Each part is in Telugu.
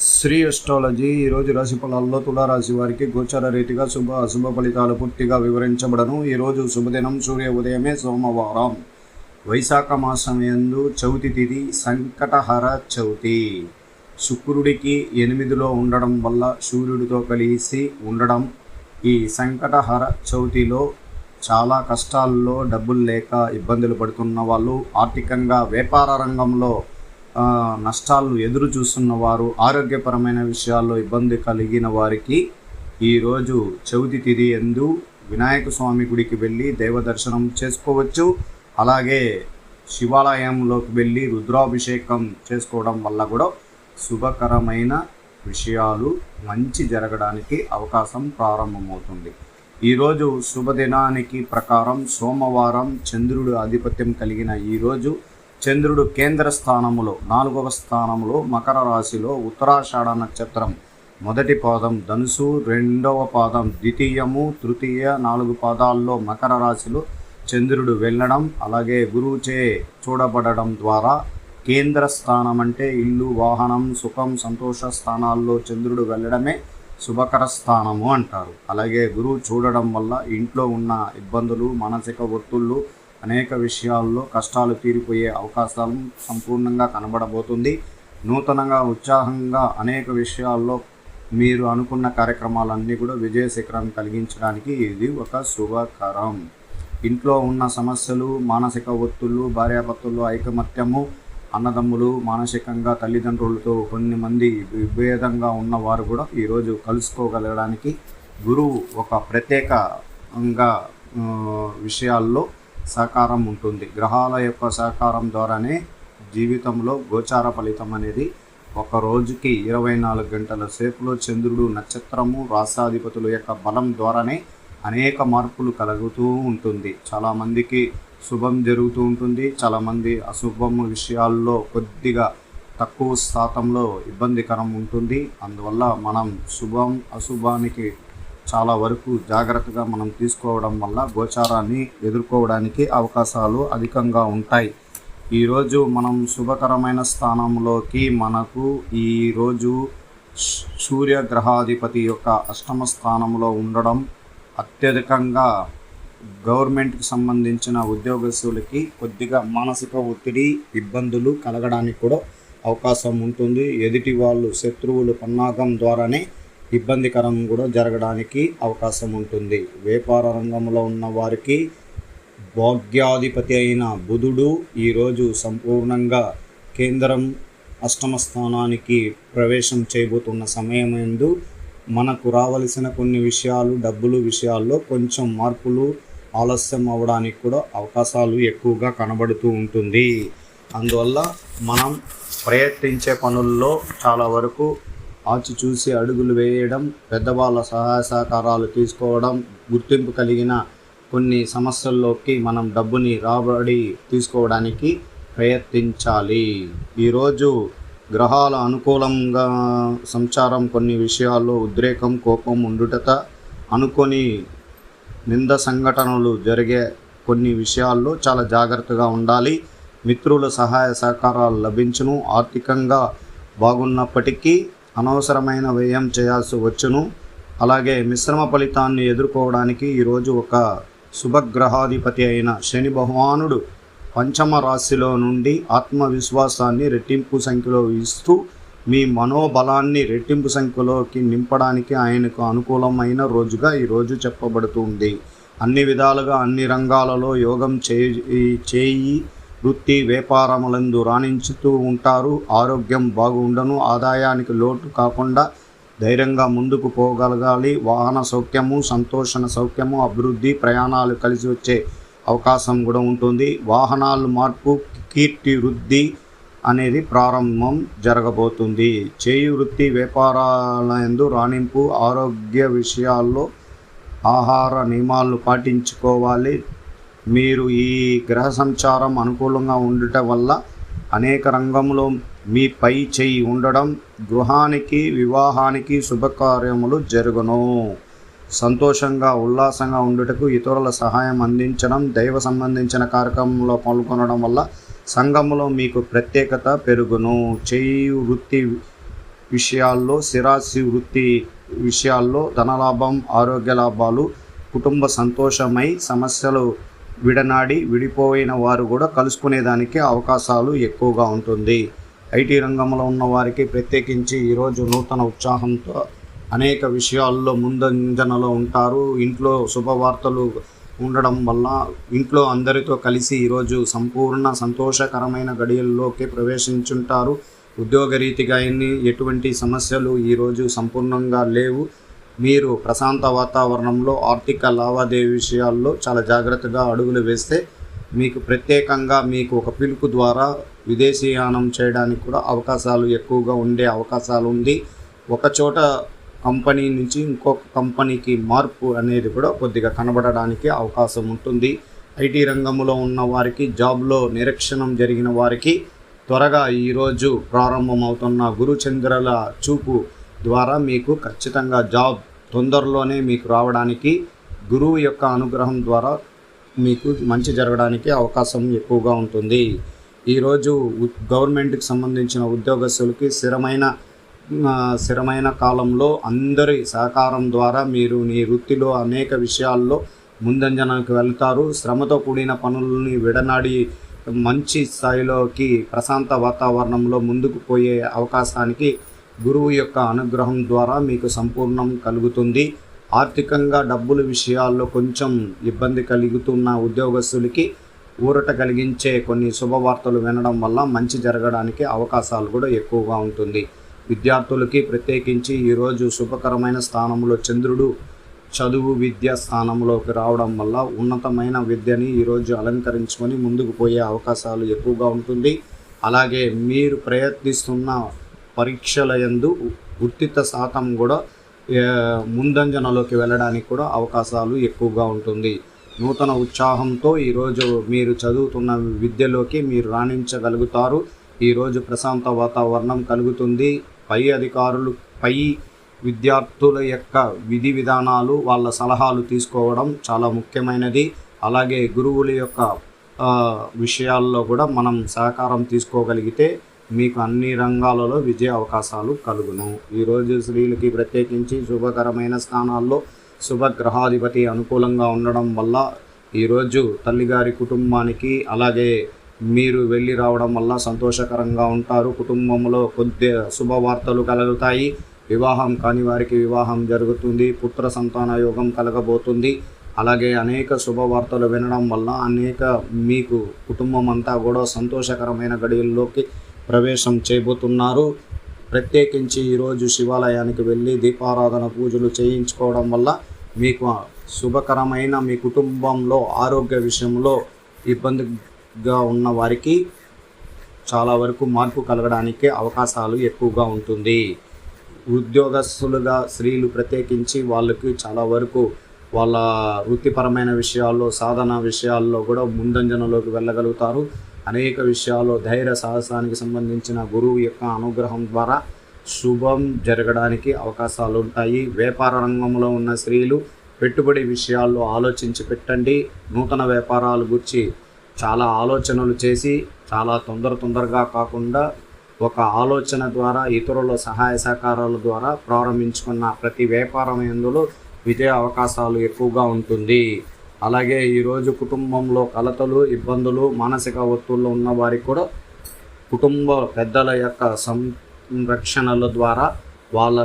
శ్రీ ఎస్ట్రాలజీ ఈరోజు రాశి ఫలాల్లో తులారాశి వారికి గోచర రీతిగా శుభ అశుభ ఫలితాలు పూర్తిగా వివరించబడను. ఈరోజు శుభదినం సూర్య ఉదయమే సోమవారం. వైశాఖ మాసం యందు చవితి తిథి సంకటహర చవితి. శుక్రుడికి ఎనిమిదిలో ఉండడం వల్ల సూర్యుడితో కలిసి ఉండడం ఈ సంకటహర చవితిలో చాలా కష్టాల్లో డబ్బులు లేక ఇబ్బందులు పడుతున్న వాళ్ళు ఆర్థికంగా వ్యాపార రంగంలో నష్టాలను ఎదురు చూస్తున్న వారు ఆరోగ్యపరమైన విషయాల్లో ఇబ్బంది కలిగిన వారికి ఈరోజు చవితి తిథి ఎందు వినాయక స్వామి గుడికి వెళ్ళి దైవ దర్శనం చేసుకోవచ్చు. అలాగే శివాలయంలోకి వెళ్ళి రుద్రాభిషేకం చేసుకోవడం వల్ల కూడా శుభకరమైన విషయాలు మంచి జరగడానికి అవకాశం ప్రారంభమవుతుంది. ఈరోజు శుభదినానికి ప్రకారం సోమవారం చంద్రుడు ఆధిపత్యం కలిగిన ఈరోజు చంద్రుడు కేంద్ర స్థానములో నాలుగవ స్థానంలో మకర రాశిలో ఉత్తరాషాఢ నక్షత్రం. మొదటి పాదం ధనుసు రెండవ పాదం ద్వితీయము తృతీయ నాలుగు పాదాల్లో మకర రాశిలో చంద్రుడు వెళ్ళడం అలాగే గురువుచే చూడబడడం ద్వారా కేంద్ర స్థానం అంటే ఇల్లు వాహనం సుఖం సంతోష స్థానాల్లో చంద్రుడు వెళ్ళడమే శుభకర స్థానము అంటారు. అలాగే గురువు చూడడం వల్ల ఇంట్లో ఉన్న ఇబ్బందులు మానసిక ఒత్తుళ్ళు అనేక విషయాల్లో కష్టాలు తీరిపోయే అవకాశాలు సంపూర్ణంగా కనబడబోతుంది. నూతనంగా ఉత్సాహంగా అనేక విషయాల్లో మీరు అనుకున్న కార్యక్రమాలన్నీ కూడా విజయ శిఖరం కలిగించడానికి ఇది ఒక శుభకరం. ఇంట్లో ఉన్న సమస్యలు మానసిక ఒత్తుళ్ళు భార్యాభర్తలు ఐకమత్యము అన్నదమ్ములు మానసికంగా తల్లిదండ్రులతో కొన్ని మంది విభేదంగా ఉన్నవారు కూడా ఈరోజు కలుసుకోగలగడానికి గురువు ఒక ప్రత్యేకంగా విషయాల్లో సహకారం ఉంటుంది. గ్రహాల యొక్క సహకారం ద్వారానే జీవితంలో గోచార ఫలితం అనేది ఒక రోజుకి ఇరవై నాలుగు గంటల సేపులో చంద్రుడు నక్షత్రము రాష్ట్రాధిపతుల యొక్క బలం ద్వారానే అనేక మార్పులు కలుగుతూ ఉంటుంది. చాలామందికి శుభం జరుగుతూ ఉంటుంది. చాలామంది అశుభం విషయాల్లో కొద్దిగా తక్కువ శాతంలో ఇబ్బందికరం ఉంటుంది. అందువల్ల మనం శుభం అశుభానికి చాలా వరకు జాగ్రత్తగా మనం తీసుకోవడం వల్ల గోచారాన్ని ఎదుర్కోవడానికి అవకాశాలు అధికంగా ఉంటాయి. ఈరోజు మనం శుభకరమైన స్థానంలోకి మనకు ఈరోజు సూర్యగ్రహాధిపతి యొక్క అష్టమ స్థానంలో ఉండడం అత్యధికంగా గవర్నమెంట్కి సంబంధించిన ఉద్యోగస్తులకి కొద్దిగా మానసిక ఒత్తిడి ఇబ్బందులు కలగడానికి కూడా అవకాశం ఉంటుంది. ఎదుటి వాళ్ళు శత్రువులు పన్నాగం ద్వారానే ఇబ్బందికరం కూడా జరగడానికి అవకాశం ఉంటుంది. వ్యాపార రంగంలో ఉన్న వారికి భాగ్యాధిపతి అయిన బుధుడు ఈరోజు సంపూర్ణంగా కేంద్రం అష్టమ స్థానానికి ప్రవేశం చేయబోతున్న సమయం మనకు రావలసిన కొన్ని విషయాలు డబ్బులు విషయాల్లో కొంచెం మార్పులు ఆలస్యం అవ్వడానికి కూడా అవకాశాలు ఎక్కువగా కనబడుతూ ఉంటుంది. అందువల్ల మనం ప్రయత్నించే పనుల్లో చాలా వరకు ఆచి చూసి అడుగులు వేయడం పెద్దవాళ్ళ సహాయ సహకారాలు తీసుకోవడం గుర్తింపు కలిగిన కొన్ని సమస్యల్లోకి మనం డబ్బుని రాబడి తీసుకోవడానికి ప్రయత్నించాలి. ఈరోజు గ్రహాల అనుకూలంగా సంచారం కొన్ని విషయాల్లో ఉద్రేకం కోపం ఉండుటత అనుకొని నింద సంఘటనలు జరిగే కొన్ని విషయాల్లో చాలా జాగ్రత్తగా ఉండాలి. మిత్రుల సహాయ సహకారాలు లభించును. ఆర్థికంగా బాగున్నప్పటికీ అనవసరమైన వ్యయం చేయాల్సి వచ్చును. అలాగే మిశ్రమ ఫలితాన్ని ఎదుర్కోవడానికి ఈరోజు ఒక శుభగ్రహాధిపతి అయిన శని భగవానుడు పంచమ రాశిలో నుండి ఆత్మవిశ్వాసాన్ని రెట్టింపు సంఖ్యలో ఇస్తూ మీ మనోబలాన్ని రెట్టింపు సంఖ్యలోకి నింపడానికి ఆయనకు అనుకూలమైన రోజుగా ఈరోజు చెప్పబడుతుంది అన్ని విధాలుగా అన్ని రంగాలలో యోగం చేయి చేయి వృత్తి వ్యాపారములందు రాణించుతూ ఉంటారు. ఆరోగ్యం బాగుండను. ఆదాయానికి లోటు కాకుండా ధైర్యంగా ముందుకు పోగలగాలి. వాహన సౌఖ్యము సంతోషణ సౌఖ్యము అభివృద్ధి ప్రయాణాలు కలిసి వచ్చే అవకాశం కూడా ఉంటుంది. వాహనాలు మార్పు కీర్తి వృద్ధి అనేది ప్రారంభం జరగబోతుంది. చేయి వృత్తి వ్యాపారాలందు రాణింపు ఆరోగ్య విషయాల్లో ఆహార నియమాలను పాటించుకోవాలి. మీరు ఈ గ్రహ సంచారం అనుకూలంగా ఉండటం వల్ల అనేక రంగంలో మీ పై చేయి ఉండడం గృహానికి వివాహానికి శుభకార్యములు జరుగును. సంతోషంగా ఉల్లాసంగా ఉండుటకు ఇతరుల సహాయం అందించడం దైవ సంబంధించిన కార్యక్రమంలో పాల్గొనడం వల్ల సంఘములో మీకు ప్రత్యేకత పెరుగును. చేయి వృత్తి విషయాల్లో సిరాసి వృత్తి విషయాల్లో ధనలాభం ఆరోగ్య లాభాలు కుటుంబ సంతోషమై సమస్యలు విడనాడి విడిపోయిన వారు కూడా కలుసుకునేదానికి అవకాశాలు ఎక్కువగా ఉంటుంది. ఐటీ రంగంలో ఉన్న వారికి ప్రత్యేకించి ఈరోజు నూతన ఉత్సాహంతో అనేక విషయాల్లో ముందంజనలో ఉంటారు. ఇంట్లో శుభవార్తలు ఉండడం వల్ల ఇంట్లో అందరితో కలిసి ఈరోజు సంపూర్ణ సంతోషకరమైన గడియల్లోకి ప్రవేశించుంటారు. ఉద్యోగరీతిగా ఎన్ని ఎటువంటి సమస్యలు ఈరోజు సంపూర్ణంగా లేవు. మీరు ప్రశాంత వాతావరణంలో ఆర్థిక లావాదేవీ విషయాల్లో చాలా జాగ్రత్తగా అడుగులు వేస్తే మీకు ప్రత్యేకంగా మీకు ఒక పిలుపు ద్వారా విదేశీయానం చేయడానికి కూడా అవకాశాలు ఎక్కువగా ఉండే అవకాశాలు ఉంది. ఒక చోట కంపెనీ నుంచి ఇంకొక కంపెనీకి మార్పు అనేది కూడా కొద్దిగా కనబడడానికి అవకాశం ఉంటుంది. ఐటీ రంగంలో ఉన్న వారికి జాబ్లో నిరీక్షణం జరిగిన వారికి త్వరగా ఈరోజు ప్రారంభమవుతున్న గురుచంద్రల చూపు ద్వారా మీకు ఖచ్చితంగా జాబ్ తొందరలోనే మీకు రావడానికి గురువు యొక్క అనుగ్రహం ద్వారా మీకు మంచి జరగడానికి అవకాశం ఎక్కువగా ఉంటుంది. ఈరోజు గవర్నమెంట్కి సంబంధించిన ఉద్యోగస్తులకి స్థిరమైన స్థిరమైన కాలంలో అందరి సహకారం ద్వారా మీరు మీ వృత్తిలో అనేక విషయాల్లో ముందంజనకు వెళ్తారు. శ్రమతో కూడిన పనులని విడనాడి మంచి స్థాయిలోకి ప్రశాంత వాతావరణంలో ముందుకు పోయే అవకాశానికి గురువు యొక్క అనుగ్రహం ద్వారా మీకు సంపూర్ణం కలుగుతుంది. ఆర్థికంగా డబ్బుల విషయాల్లో కొంచెం ఇబ్బంది కలుగుతున్న ఉద్యోగస్తులకి ఊరట కలిగించే కొన్ని శుభవార్తలు వినడం వల్ల మంచి జరగడానికి అవకాశాలు కూడా ఎక్కువగా ఉంటుంది. విద్యార్థులకి ప్రత్యేకించి ఈరోజు శుభకరమైన స్థానంలో చంద్రుడు చదువు విద్య స్థానంలోకి రావడం వల్ల ఉన్నతమైన విద్యని ఈరోజు అలంకరించుకొని ముందుకు పోయే అవకాశాలు ఎక్కువగా ఉంటుంది. అలాగే మీరు ప్రయత్నిస్తున్న పరీక్షల యందు ఉత్తిత శాతం కూడా ముందంజనలోకి వెళ్ళడానికి కూడా అవకాశాలు ఎక్కువగా ఉంటుంది. నూతన ఉత్సాహంతో ఈరోజు మీరు చదువుతున్న విద్యలోకి మీరు రాణించగలుగుతారు. ఈరోజు ప్రశాంత వాతావరణం కలుగుతుంది. పై అధికారులు పై విద్యార్థుల యొక్క విధి విధానాలు వాళ్ళ సలహాలు తీసుకోవడం చాలా ముఖ్యమైనది. అలాగే గురువుల యొక్క విషయాల్లో కూడా మనం సహకారం తీసుకోగలిగితే మీకు అన్ని రంగాలలో విజయ అవకాశాలు కలుగును. ఈరోజు స్త్రీలకి ప్రత్యేకించి శుభకరమైన స్థానాల్లో శుభగ్రహాధిపతి అనుకూలంగా ఉండడం వల్ల ఈరోజు తల్లిగారి కుటుంబానికి అలాగే మీరు వెళ్ళి రావడం వల్ల సంతోషకరంగా ఉంటారు. కుటుంబంలో కొద్ది శుభవార్తలు కలుగుతాయి. వివాహం కాని వారికి వివాహం జరుగుతుంది. పుత్ర సంతాన యోగం కలగబోతుంది. అలాగే అనేక శుభవార్తలు వినడం వల్ల అనేక మీకు కుటుంబం అంతా కూడా సంతోషకరమైన గడియల్లోకి ప్రవేశం చేయబోతున్నారు. ప్రత్యేకించి ఈరోజు శివాలయానికి వెళ్ళి దీపారాధన పూజలు చేయించుకోవడం వల్ల మీకు శుభకరమైన మీ కుటుంబంలో ఆరోగ్య విషయంలో ఇబ్బందిగా ఉన్న వారికి చాలా వరకు మార్పు కలగడానికి అవకాశాలు ఎక్కువగా ఉంటుంది. ఉద్యోగస్తులుగా స్త్రీలు ప్రత్యేకించి వాళ్ళకి చాలా వరకు వాళ్ళ వృత్తిపరమైన విషయాల్లో సాధన విషయాల్లో కూడా ముందంజనలోకి వెళ్ళగలుగుతారు. అనేక విషయాల్లో ధైర్య సాహసానికి సంబంధించిన గురువు యొక్క అనుగ్రహం ద్వారా శుభం జరగడానికి అవకాశాలు ఉంటాయి. వ్యాపార రంగంలో ఉన్న స్త్రీలు పెట్టుబడి విషయాల్లో ఆలోచించి పెట్టండి. నూతన వ్యాపారాల గురించి చాలా ఆలోచనలు చేసి చాలా తొందర తొందరగా కాకుండా ఒక ఆలోచన ద్వారా ఇతరుల సహాయ సహకారాల ద్వారా ప్రారంభించుకున్న ప్రతి వ్యాపారం ఎందులో విజయ అవకాశాలు ఎక్కువగా ఉంటుంది. అలాగే ఈరోజు కుటుంబంలో కలతలు ఇబ్బందులు మానసిక ఒత్తుల్లో ఉన్న వారికి కూడా కుటుంబ పెద్దల యొక్క సంరక్షణల ద్వారా వాళ్ళ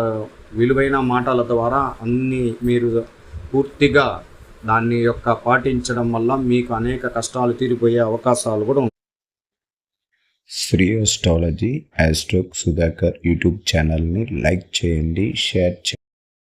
విలువైన మాటల ద్వారా అన్నీ మీరు పూర్తిగా దాన్ని యొక్క పాటించడం వల్ల మీకు అనేక కష్టాలు తీరిపోయే అవకాశాలు కూడా ఉన్నాయి. శ్రీ అస్ట్రాలజీ యాస్ట్రోక్ సుధాకర్ యూట్యూబ్ ఛానల్ని లైక్ చేయండి షేర్ చేయండి.